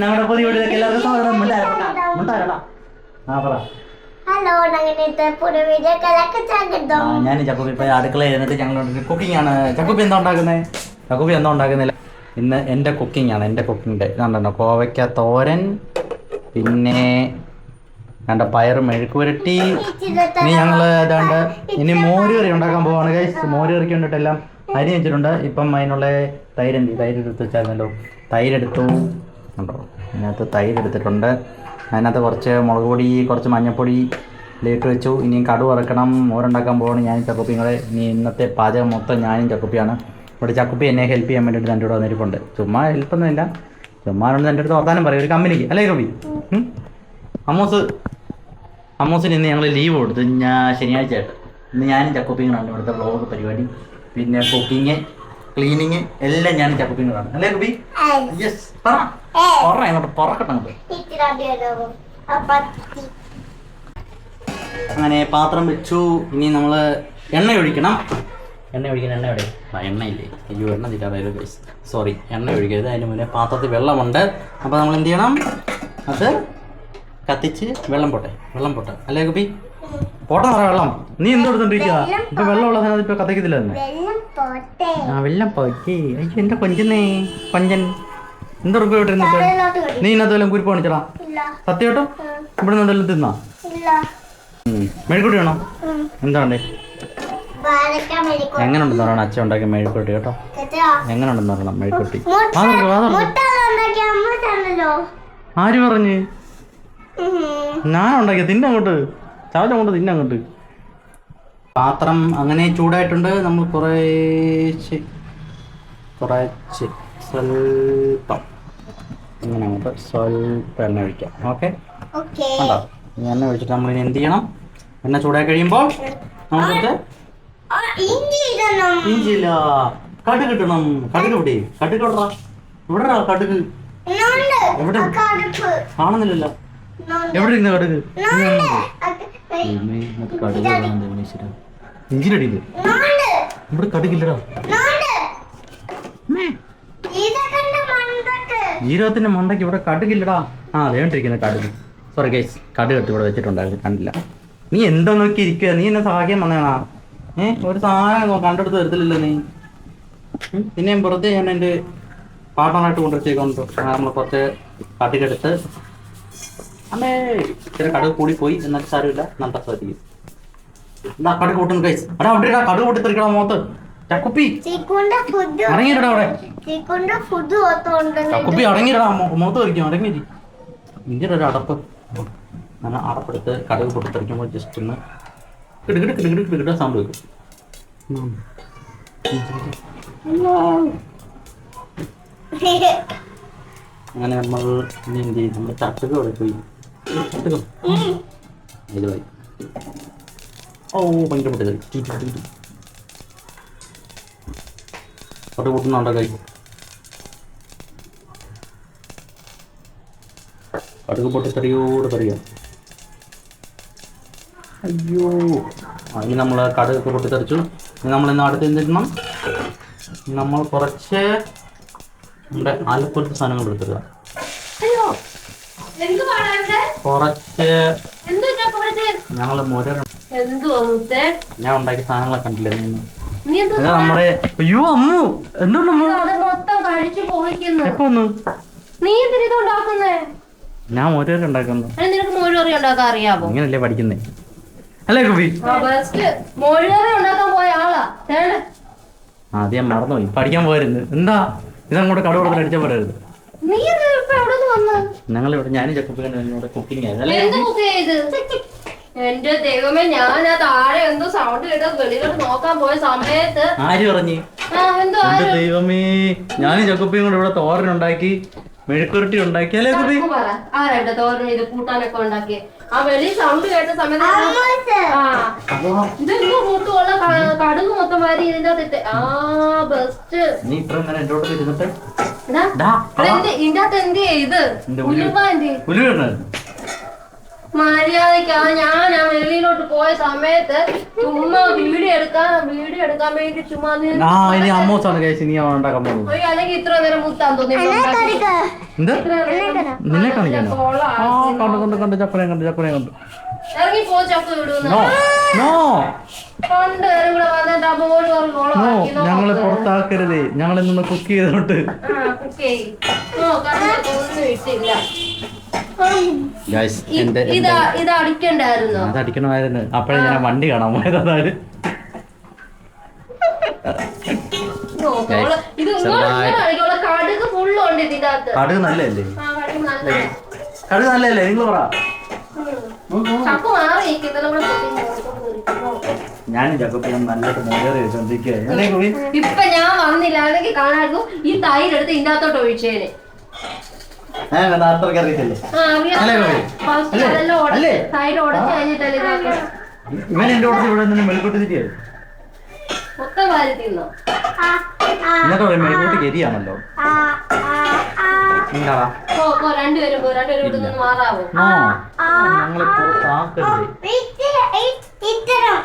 ഞങ്ങളുടെ പുതിയ വീട്ടിലേക്ക് എല്ലാവർക്കും സ്വാഗതം. മുണ്ടായിരടാ ആ പറ. ഹലോ ഞാൻ ചക്കുപ്പി ഇപ്പൊ അടുക്കളയിൽ ഇരുന്നിട്ട് ഞങ്ങൾ കുക്കിംഗ് ആണ്. ചക്കുപ്പി എന്താ ഉണ്ടാക്കുന്നത് ചക്കുപ്പി എന്താ ഉണ്ടാക്കുന്നില്ല ഇന്ന് എന്റെ കുക്കിംഗ് ആണ്. എന്റെ കുക്കിംഗ് ഡേ കണ്ടോ കോവയ്ക്ക തോരൻ പിന്നെ കണ്ട പയർ മെഴുക്ക് പുരട്ടി. ഇനി ഞങ്ങൾ ഏതാണ്ട് ഇനി മോര് കറി ഉണ്ടാക്കാൻ പോവാണ് കൈസ് മോര് കറിക്ക് വേണ്ടിയിട്ടെല്ലാം അരി വെച്ചിട്ടുണ്ട്. ഇപ്പം അതിനുള്ള തൈര് എന്ത്? തൈര് എടുത്ത് വെച്ചായിരുന്നല്ലോ. തൈര് എടുത്തു. ഉണ്ടോ? അതിനകത്ത് തൈര് എടുത്തിട്ടുണ്ട്. അതിനകത്ത് കുറച്ച് മുളക് പൊടി കുറച്ച് മഞ്ഞൾപ്പൊടി ലേറ്റ് വെച്ചു. ഇനിയും കടു വറക്കണം. മോരുണ്ടാക്കാൻ പോകണം ഞാനും ചക്കുപ്പിയും കൂടെ ഇനി ഇന്നത്തെ പാചകം മൊത്തം ഞാനും ചക്കുപ്പിയാണ്. ഇവിടെ ചക്കുപ്പി എന്നെ ഹെൽപ്പ് ചെയ്യാൻ വേണ്ടിയിട്ട് എന്റെ കൂടെ വന്നിരിപ്പുണ്ട്. ചുമ്മാ ഹെൽപ്പൊന്നുമില്ല ചുമ്മാ എന്റെ അടുത്ത് വർത്താനം പറയും. ഒരു കമ്പനിക്ക്. അല്ലേ കപ്പി? അമ്മോസ്. അമ്മൂസിന് ഇന്ന് ഞങ്ങൾ ലീവ് കൊടുത്തു. ഞാൻ ശനിയാഴ്ച ആയിട്ട്. ഇന്ന് ഞാനും ചക്കുപ്പിങ്ങാണ് ഇവിടുത്തെ വ്ളോഗ് പരിപാടി. പിന്നെ കുക്കിങ് ക്ലീനിങ് എല്ലാം ഞാനും ചക്കുപ്പിങ്ങളാണ് അല്ലേ കുപ്പി യെസ് പറ. പറക്കട്ടെ അങ്ങനെ പാത്രം വെച്ചു. ഇനി നമ്മൾ എണ്ണ ഒഴിക്കണം. എണ്ണ ഒഴിക്കണം എണ്ണ എവിടെ എണ്ണ എണ്ണയില്ലേ? അയ്യോ എണ്ണ തീരാതെ ഗൈസ് സോറി എണ്ണ ഒഴിക്കരുത്. അതിന് മുന്നേ പാത്രത്തിൽ വെള്ളമുണ്ട്. അപ്പോൾ നമ്മൾ എന്ത് ചെയ്യണം? അത് കത്തിച്ച് വെള്ളം പോട്ടെ വെള്ളം പോട്ടെ. അല്ലേ കുപ്പി പോട്ടെ നിറ വെള്ളം. നീ എന്ത് എടുത്തോണ്ടിരിക്കുക ഇപ്പൊ വെള്ളമുള്ള സാധനം ഇപ്പൊ കത്തിക്കത്തില്ല തന്നെ. വെള്ളം ആ വെള്ളം പോയി അയ്യോ എന്റെ കൊഞ്ചന്നേ. കൊഞ്ചൻ. എന്താ വിട്ടിരുന്നിട്ട് വെള്ളോട്ട് നീ ഇന്നത്തെ വല്ലതും കുരിപ്പ് കാണിച്ചടാ സത്യമായിട്ടും ഇവിടെ നിന്ന് എന്തെങ്കിലും തിന്നാ? മെഴുക്കുട്ടി വേണോ? ഉം. എന്താ വേണ്ടേ വാഴക്കാൻ വേണ്ടിക്കോ എങ്ങനെയുണ്ടെന്ന് പറയണം? അച്ഛൻ ഉണ്ടാക്കിയ മെഴുക്കുട്ടി കേട്ടോ. എങ്ങനെയുണ്ടെന്ന് പറയണം മെഴുക്കുട്ടി ആര് പറഞ്ഞ്. ഞാൻ ഉണ്ടാക്കിയ. തിന്നങ്ങോട്ട് ചാവച്ച അങ്ങോട്ട് തിന്നങ്ങോട്ട് പാത്രം അങ്ങനെ ചൂടായിട്ടുണ്ട്. നമ്മൾ കുറേശ്ശെ കുറച്ച് സ്വല്പം ഇങ്ങനെ അങ്ങോട്ട് സ്വൽപ്പം എണ്ണ ഒഴിക്കാം. ഓക്കെ? ഓക്കേ. കണ്ടോ? ഈ എണ്ണ ഒഴിച്ചിട്ട് നമ്മൾ ഇനി എന്ത് ചെയ്യണം? എണ്ണ ചൂടായി കഴിയുമ്പോൾ നമുക്ക് ഇഞ്ചി ഇടണം. ഇഞ്ചില്ല കടുക് കിട്ടണം കടുക് ഇവിടെ കടുക് ഇവിടാ ഇവിടെ കടുക്. എവിടെ? കാണുന്നില്ലല്ലോ. എവിടെ ഇരുന്ന് കടുക്? ഇന്നുണ്ട്. അത് ഏയ്, ദൈവമേ, ഇതിനകത്ത് കടുക് കാണാൻ ദൈവമേ ഈശ്വരാ. ഇഞ്ചിരടിയിൽ ഇന്നുണ്ട്. ഇവിടെ കടുകില്ലടാ ജീരകത്തിന്റെ മണ്ടയ്ക്ക് ഇവിടെ കടുകില്ലടാ. ആ അതേണ്ടിരിക്കുന്ന കടുക്. സോറി കേസ് കടുക് എടുത്ത് ഇവിടെ വെച്ചിട്ടുണ്ടായിരുന്നു കണ്ടില്ല. നീ എന്താ നോക്കി ഇരിക്കുക നീ എന്നെ സഹായിക്കാൻ വന്നേണാ ഏ ഒരു സാധനം കണ്ടെടുത്ത് തരത്തില്ലല്ലോ നീ. പിന്നെ വെറുതെ ഞാൻ എന്റെ പാർട്ണറായിട്ട് കൊണ്ടുവച്ചേക്കൊണ്ട് നമ്മൾ കുറച്ച് കടുകെടുത്ത്. അമ്മേ ഇച്ചിരി കടുക് കൂടി പോയി എന്നാലും സാരമില്ല. നല്ല സാധിക്കും എന്നാ കടുക് കൂട്ടുന്നു എടാ അവിടെ ഇടാ കടുക് കൂട്ടി തെറിക്കണം മോത്ത്. ചക്കുപ്പി. ഇറങ്ങിയിട്ടാ അവിടെ. അടങ്ങിയിടാ മുഖത്ത് വരയ്ക്കും അടങ്ങിയിരി. ഇങ്ങനെ ഒരു അടപ്പ്. നല്ല അടപ്പെടുത്ത് കടുക് പൊട്ടിത്തെറിക്കുമ്പോൾ ജസ്റ്റ് ഒന്ന് കിടുകിട കിടുകിട കിടുകിട സൗണ്ട് വെക്കും. അങ്ങനെ നമ്മൾ ഇനി എന്ത് ചെയ്യും? നമ്മൾ ചട്ടുക അവിടെ പോയി. ചട്ടുക ഇത് പോയി. ഓ ഭയങ്കര പൊട്ടിത്തെറി കടുക് പൊട്ടുന്നുണ്ടോ കൈ? കടുക് പൊട്ടിത്തെറിയോട് തെറിയാം അയ്യോ. ആ, ഇനി നമ്മൾ കടുകൊക്കെ പൊട്ടിത്തെറിച്ചു ഇനി നമ്മൾ ഇന്ന് അടുത്ത് എന്തിടണം നമ്മൾ കുറച്ച് നമ്മുടെ ആലപ്പുറത്തെ സാധനങ്ങൾ എടുത്തിടുക. കുറച്ച് ഞങ്ങൾ മുര ഞാൻ ഉണ്ടാക്കിയ സാധനങ്ങളൊക്കെ കണ്ടില്ല? നീ നീ നമ്മുടെ അയ്യോ അമ്മു എന്തുണ്ട് അമ്മു? മൊത്തം എപ്പോ നീ ഞാൻ മുര ഉണ്ടാക്കുന്നു. നിനക്ക് മോരുകറി ഉണ്ടാക്കാൻ അറിയാമോ ഇങ്ങനല്ലേ പഠിക്കുന്നേ? അല്ലേ കുബി മോരുകറി ഉണ്ടാക്കാൻ പോയ ആളാ. ആദ്യം മറന്നുപോയി. പഠിക്കാൻ പോയിരുന്നു എന്താ? ഇതങ്ങോട്ട് കട കൊടുത്ത് അടിച്ചാൽ പോരായിരുന്നു ഞങ്ങൾ ഇവിടെ ഞാനും ചെക്കപ്പ് കുക്കിംഗ് ആയിരുന്നു. എന്റെ ദൈവമേ ഞാൻ ആ താഴെ എന്തോ സൗണ്ട് കേട്ട് വെളിയിലോട്ട് നോക്കാൻ പോയ സമയത്ത് ആര് പറഞ്ഞു? എന്തോ എന്റെ ദൈവമേ ഞാൻ ചക്കുപ്പിയും കൂടെ ഇവിടെ തോരനുണ്ടാക്കി മെഴുക്കുരുട്ടി ഉണ്ടാക്കി അല്ലേ കുപ്പി പറ. ആരാ ഇവിടെ തോരൻ ഇത് കൂട്ടാനൊക്കെ ഉണ്ടാക്കി ആ വെളി സൗണ്ട് കേട്ട സമയത്ത് ആ. ഇതെന്തോ കൂട്ടുള്ള കടുക് മൊത്തം വാരി ഇതിന്റെ അകത്തിട്ട് ആ ബെസ്റ്റ് നീ ഇത്ര നേരം എന്റെ കൂടെ ഇരുന്നിട്ട്? ഇതിന്റെ അകത്ത് എന്ത് ഇത്? എന്ത് ഉലു? ഉലുവ എന്ത് ഉലുവിടണ മര്യാദക്കാ ഞാൻ ആ വെളിയിലോട്ട് പോയ സമയത്ത് ചുമ്മാ വീഡിയോ എടുക്കാൻ വീഡിയോ എടുക്കാൻ വേണ്ടി ചുമ്മാ ആ ഇനി അമ്മൂസാണ് കഴിച്ച് നീ അയ്യോ, അല്ലെങ്കിൽ ഇത്ര നേരം മുത്താൻ തോന്നി. എന്ത്? ഇത്ര നിന്നെ കാണിക്കാനോ? ആ കൊള്ളാം. കണ്ടു കണ്ടു കണ്ടു ചക്കനെ കണ്ടു ചക്കനെ കണ്ടു. ഇറങ്ങി പോ വിടുന്നു ഞങ്ങളെ പുറത്താക്കരുതേ. ഞങ്ങൾ ഇന്ന് കുക്ക് ചെയ്തോട്ട്. കുക്കേ ഓ ഇതാ അടിക്കണ്ടായിരുന്നോ. അത് അടിക്കണമായിരുന്നു അപ്പോഴേ ഞാൻ വണ്ടി കാണാൻ പോയത് അതായത് കടുക് നല്ലല്ലേ കടുക് നല്ല കടുക് നല്ലല്ലേ നിങ്ങൾ പറ. ഞാനും ചക്കപ്പഴം നല്ലതായിട്ട് മോചേറി വെച്ചോണ്ടിരിക്കുകയായിരുന്നു ഇപ്പൊ ഞാൻ വന്നില്ല. അല്ലെങ്കിൽ കാണായിരുന്നു ഈ തൈരെടുത്ത് ഇതിനകത്തോട്ട് ഒഴിച്ചേന് ഏഹ് അത്രയ്ക്ക് അറിയത്തില്ലേ? അല്ലേ, ഇവൻ എന്റെ കൂടെ ഇവിടെ നിന്ന് മെഴുക്കൂട്ടി തിരിയത് മൊത്തം വാരി തിന്നോ. ഇന്നത്തെ പറയും മെഴുക്കൂട്ടി കരിയാണല്ലോ എന്താടാ ഞങ്ങളെ പുറത്താക്കരുതേ ഇത്തരം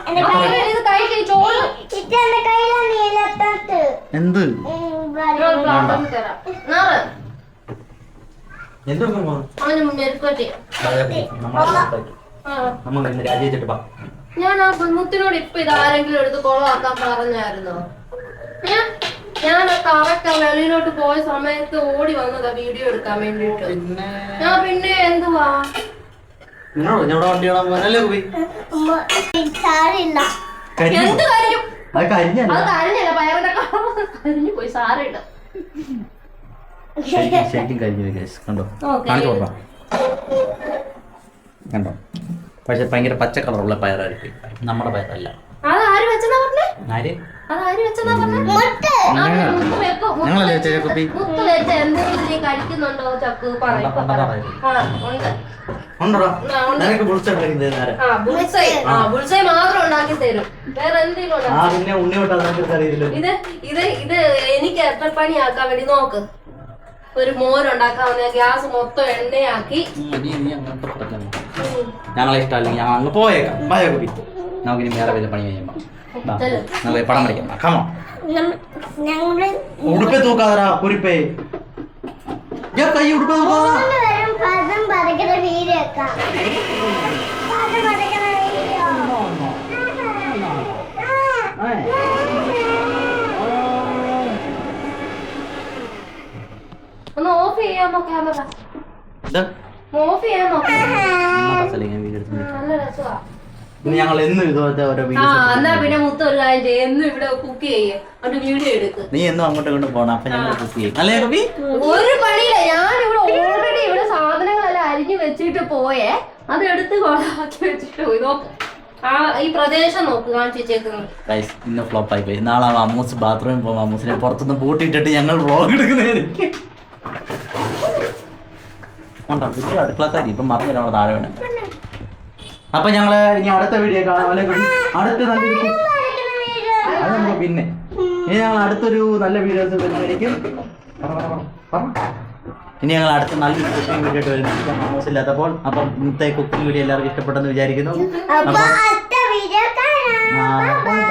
നമ്മൾ ഇന്ന് പാ ഞാൻ ആ മുത്തിനോട് ഇപ്പൊ ഇത് ആരെങ്കിലും എടുത്ത് കൊളവാക്കാൻ പറഞ്ഞായിരുന്നോ? ഞാൻ കറക്റ്റ് ആ വെളിയിലോട്ട് പോയ സമയത്ത് ഓടി വന്നതാ വീഡിയോ എടുക്കാൻ വേണ്ടിട്ട് ഞാൻ പിന്നെ എന്തുവാ? എന്ത് കരിഞ്ഞു? അത് കരിഞ്ഞല്ല. അത് കരഞ്ഞല്ല പയറിന്റെ കരിഞ്ഞു പോയി സാരമില്ല. ശരിക്കും പോയി കണ്ടോ? ഓക്കേ. കാണിച്ചു കൊടുക്കാം. കണ്ടോ? പക്ഷെ ഭയങ്കര പച്ച കളറുള്ള പയറായിരിക്കും. നമ്മുടെ പയറല്ല. ഞങ്ങളല്ലേ വെച്ച് കുപ്പി? ഉണ്ടോ. നിനക്ക് ആ ബുൾസൈ മാത്രം ഉണ്ടാക്കി തരും. വേറെ എന്തെങ്കിലും ഇത് ഇത് ഇത് എനിക്ക് എത്ര പണിയാക്കാൻ വേണ്ടി നോക്ക്. ഒരു മോരുണ്ടാക്കാവുന്ന ഗ്യാസ് മൊത്തം എണ്ണയാക്കി. ഞങ്ങളെ ഇഷ്ടമല്ലെങ്കിൽ ഞങ്ങൾ അങ്ങ് പോയേക്കാം. പോയ കുപ്പി നമുക്ക് ഇനി വേറെ വല്ല പണി കഴിയുമ്പോ. വരയ്ക്കാം. കമോ ഞങ്ങൾ ഉടുപ്പേ കുരിപ്പേ. ഞാൻ കൈ ഉടുപ്പേ തൂക്കാതാ. മൂന്ന് പദം പറിക്കുന്ന വീഡിയോ വെക്കാം പദം പറിക്കുന്ന വീഡിയോ ഒന്ന് ഓഫ് ചെയ്യാമോ ക്യാമറ ഓഫ്. നല്ല രസമാ ഞങ്ങൾ എന്നും ഇതുപോലത്തെ ഓരോ എന്നാ പിന്നെ മുത്ത ഒരു കാര്യം ചെയ്യും. എന്നും ഇവിടെ കുക്ക് ചെയ്യും. വീഡിയോ എടുക്ക്. നീ എന്നും അങ്ങോട്ടും ഇങ്ങോട്ടും പോണം. അപ്പൊ ഞങ്ങൾ കുക്ക് ചെയ്യും. അല്ലേ ഒരു പണിയില്ല. ഞാൻ ഇവിടെ ഓൾറെഡി ഇവിടെ സാധനങ്ങളെല്ലാം അരിഞ്ഞു വെച്ചിട്ട് പോയേ. അത് എടുത്ത് കൊളാക്കി വെച്ചിട്ട് പോയി. നോക്ക്. ആ ഈ പ്രദേശം നോക്ക്. ഇന്ന് ഫ്ലോപ്പ് ആയി പോയി. നാളെ അമ്മൂസ് ബാത്റൂമിൽ പോകും. അമ്മൂസിനെ പുറത്തുനിന്ന് പൂട്ടിയിട്ടിട്ട് ഞങ്ങൾ വ്ളോഗ് എടുക്കുന്നതായിരിക്കും. ഉണ്ടോ ഇത് അടുക്കളക്കാരി ഇപ്പം മറന്നില്ല അവിടെ താഴെ വേണം. അപ്പൊ ഞങ്ങൾ ഇനി അടുത്ത വീഡിയോ കാണാം അല്ലെ കുട്ടി? അടുത്ത നല്ലൊരു അത് നമുക്ക് പിന്നെ. ഇനി ഞങ്ങൾ അടുത്തൊരു നല്ല വീഡിയോസ് വരുന്നതായിരിക്കും. ഇനി ഞങ്ങൾ അടുത്ത നല്ലൊരു കുക്കിംഗ് വീഡിയോ ആയിട്ട് വരുന്നതായിരിക്കും. അമ്മൂസ് ഇല്ലാത്തപ്പോൾ അപ്പം ഇന്നത്തെ കുക്കിംഗ് വീഡിയോ എല്ലാവർക്കും ഇഷ്ടപ്പെട്ടെന്ന് വിചാരിക്കുന്നു. അപ്പൊ അടുത്ത വീഡിയോ കാണാം. ആ.